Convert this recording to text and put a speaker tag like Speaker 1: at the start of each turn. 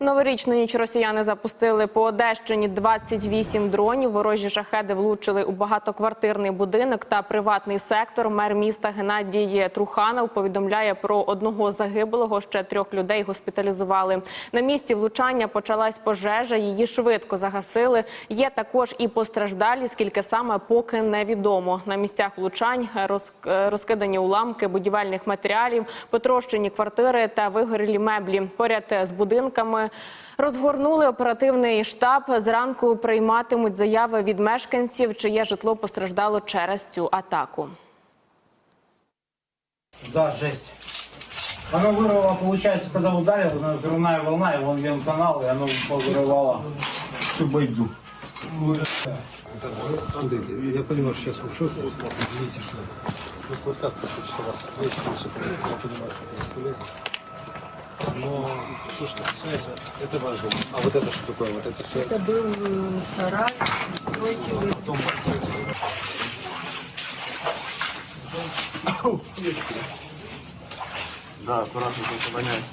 Speaker 1: В новорічну ніч росіяни запустили по Одещині 28 дронів. Ворожі шахеди влучили у багатоквартирний будинок та приватний сектор. Мер міста Геннадій Труханов повідомляє про одного загиблого. Ще трьох людей госпіталізували. На місці влучання почалась пожежа. Її швидко загасили. Є також і постраждалі. Скільки саме поки невідомо. На місцях влучань роз- розкидані уламки будівельних матеріалів, потрощені квартири та вигорілі меблі. Поряд з будинками розгорнули оперативний штаб. Зранку прийматимуть заяви від мешканців, чиє житло постраждало через цю атаку.
Speaker 2: Да, жесть. Оно вырвало, получается, когда ударил, она взрывная волна, и вон вен канал, и оно повырывало всю бойду.
Speaker 3: Смотрите, я понимаю, что сейчас вы в шоке, видите, что ну, вот как хочется вас ответить, если я понимаю, что это бесполезно. Но, слушайте, касается, это ваш дом. А вот это что такое? Вот это все?
Speaker 4: Это был э, сарай, устойчивый.
Speaker 3: Да, аккуратно, это воняет.